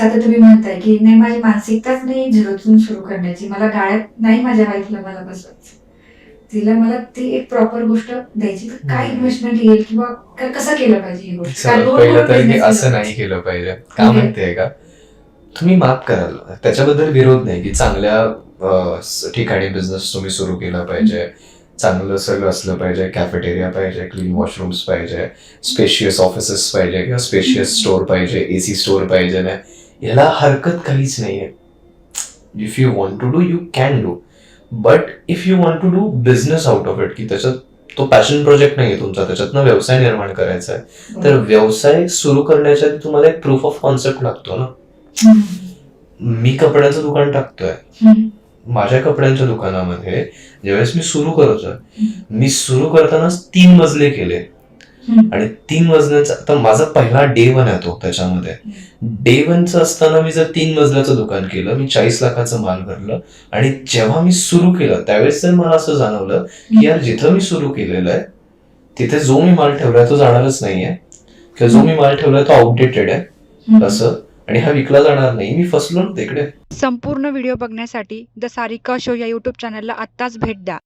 आता तुम्ही म्हणताय की नाही माझी मानसिकताच नाही झिरोतून सुरू करण्याची. मला गाळ्यात नाही माझ्या वाईफला मला बसवायचं. तिला मला ती एक प्रॉपर गोष्ट द्यायची. तर काय. इन्व्हेस्टमेंट येईल किंवा कसं केलं पाहिजे ही गोष्ट? पहिलं तर असं नाही केलं पाहिजे. का. माहितीये का? तुम्ही माफ कराल. त्याच्याबद्दल विरोध नाही की चांगल्या ठिकाणी बिझनेस तुम्ही सुरू केला पाहिजे. चांगलं सगळं असलं पाहिजे. कॅफेटेरिया पाहिजे क्लीन वॉशरूम्स पाहिजे स्पेशियस ऑफिसेस पाहिजे किंवा स्पेशियस स्टोर पाहिजे एसी स्टोर पाहिजे. ना याला हरकत काहीच नाहीये. If you want to do you can do but if you want to do business out of it की त्याच्यात तो पॅशन प्रोजेक्ट नाहीये तुमचा त्याच्यातनं व्यवसाय निर्माण करायचा आहे. तर व्यवसाय सुरू करण्याच्या आधी तुम्हाला एक प्रूफ ऑफ कॉन्सेप्ट लागतो ना. मी कपड्याचं दुकान टाकतोय. माझ्या कपड्यांच्या दुकानामध्ये ज्यावेळेस मी सुरू करतोय मी सुरू करतानाच तीन मजले केले. आणि तीन मजल्यांचा आता माझा पहिला डे वन येतो त्याच्यामध्ये. डे वनचं असताना मी जर तीन मजल्याचं दुकान केलं मी चाळीस लाखाचं माल भरलं आणि जेव्हा मी सुरू केलं त्यावेळेस जर मला असं जाणवलं की यार जिथं मी सुरू केलेलं आहे तिथे जो मी माल ठेवलाय तो जाणारच नाहीये. किंवा जो मी माल ठेवलाय तो आउटडेटेड आहे. असं. आणि हा विकला जाणार नाही. मी फसलो ना तिकडे. संपूर्ण व्हिडिओ बघण्यासाठी द सारिका शो या यूट्यूब चॅनलला आत्ताच भेट द्या.